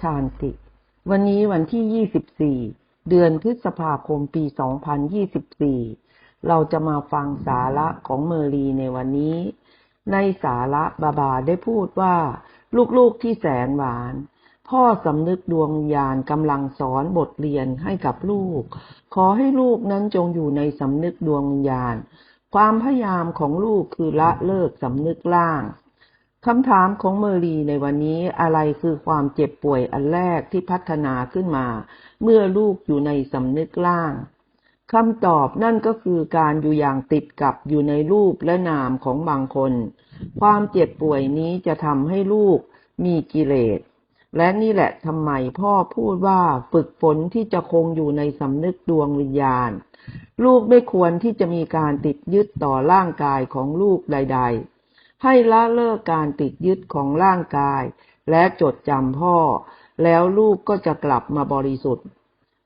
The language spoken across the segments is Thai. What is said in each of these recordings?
ชานติ วันนี้วันที่ 24 เดือนพฤษภาคมปี 2024 เราจะมาฟังสาระของเมอรีในวันนี้ ในสาระบาบาได้พูดว่า ลูกๆที่แสนหวาน พ่อสำนึกดวงวิญญาณกำลังสอนบทเรียนให้กับลูก ขอให้ลูกนั้นจงอยู่ในสำนึกดวงวิญญาณ ความพยายามของลูกคือละเลิกสำนึกล่าง คำถามของเมอรีในวันนี้อะไรคือความเจ็บป่วยอันแรกที่พัฒนาขึ้นมา เมื่อลูกอยู่ในสำนึกล่างคำตอบนั่นก็คือการอยู่อย่างติดกับอยู่ในรูปและนามของบางคน ความเจ็บป่วยนี้จะทำให้ลูกมีกิเลส และนี่แหละทำไมพ่อพูดว่าฝึกฝนที่จะคงอยู่ในสำนึกดวงวิญญาณ ลูกไม่ควรที่จะมีการติดยึดต่อร่างกายของลูกใด ๆ ให้ละเลิกการติดยึดของร่างกาย และจดจำพ่อ แล้วลูกก็จะกลับมาบริสุทธิ์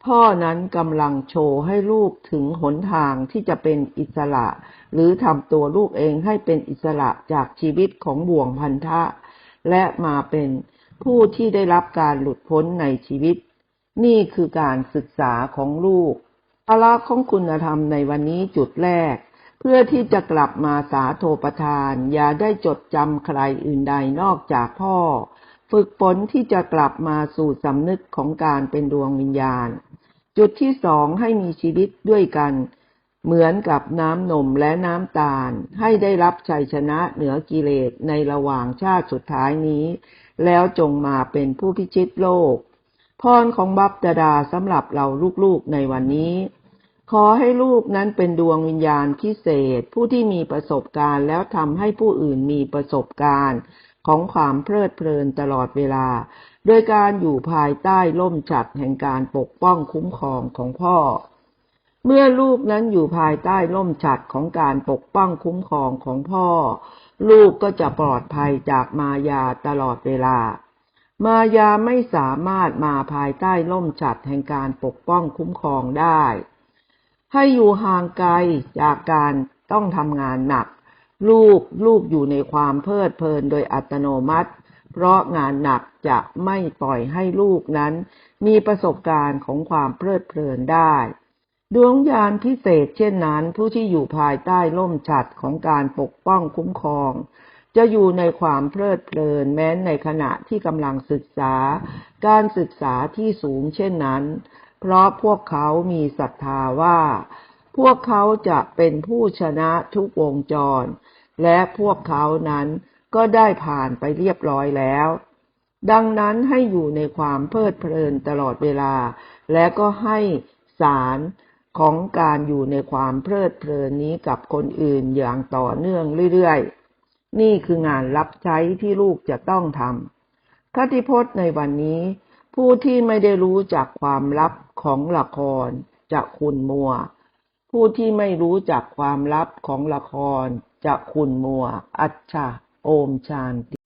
พ่อนั้นกำลังโชว์ให้ลูกถึงหนทางที่จะเป็นอิสระ หรือทำตัวลูกเองให้เป็นอิสระจากชีวิตของบ่วงพันธะ และมาเป็นผู้ที่ได้รับการหลุดพ้นในชีวิต นี่คือการศึกษาของลูกภาระของคุณธรรมในวันนี้จุดแรก เพื่อที่จะกลับมาสาโทประทาน อย่าได้จดจำใครอื่นใดนอกจากพ่อ ฝึกฝนที่จะกลับมาสู่สำนึกของการเป็นดวงวิญญาณ จุดที่สองให้มีชีวิตด้วยกัน เหมือนกับน้ำนมและน้ำตาล ให้ได้รับชัยชนะเหนือกิเลสในระหว่างชาติสุดท้ายนี้ แล้วจงมาเป็นผู้พิชิตโลก พรของบัพดาสำหรับเราลูกๆในวันนี้ ขอให้ลูกนั้นเป็นดวงวิญญาณพิเศษ ผู้ที่มีประสบการณ์แล้วทำให้ผู้อื่นมีประสบการณ์ของความเพลิดเพลินตลอดเวลา โดยการอยู่ภายใต้ล่มฉัดแห่งการปกป้องคุ้มครองของพ่อ เมื่อลูกนั้นอยู่ภายใต้ล่มฉัดของการปกป้องคุ้มครองของพ่อ ลูกก็จะปลอดภัยจากมายาตลอดเวลา มายาไม่สามารถมาภายใต้ล่มฉัดแห่งการปกป้องคุ้มครองได้ ให้อยู่ห่างไกลจากการต้องทำงานหนัก ลูกลูกอยู่ในความเพลิดเพลินโดยอัตโนมัติ เพราะงานหนักจะไม่ปล่อยให้ลูกนั้น มีประสบการณ์ของความเพลิดเพลินได้ ดวงยานพิเศษเช่นนั้น ผู้ที่อยู่ภายใต้ล่มฉัดของการปกป้องคุ้มครอง จะอยู่ในความเพลิดเพลินแม้ในขณะที่กำลังศึกษา การศึกษาที่สูงเช่นนั้น เพราะพวกเขามีศรัทธาว่า พวกเขาจะเป็นผู้ชนะทุกวงจร และพวกเขานั้นก็ได้ผ่านไปเรียบร้อยแล้ว ดังนั้นให้อยู่ในความเพลิดเพลินตลอดเวลา และก็ให้สารของการอยู่ในความเพลิดเพลินนี้กับคนอื่นอย่างต่อเนื่องเรื่อยๆ นี่คืองานรับใช้ที่ลูกจะต้องทำคติพจน์ในวันนี้ ผู้ที่ไม่ได้รู้จักความลับของละครจะคุณมัว ผู้ที่ไม่รู้จักความลับของละครจะคุณมัว อัจฉาโอมชานติ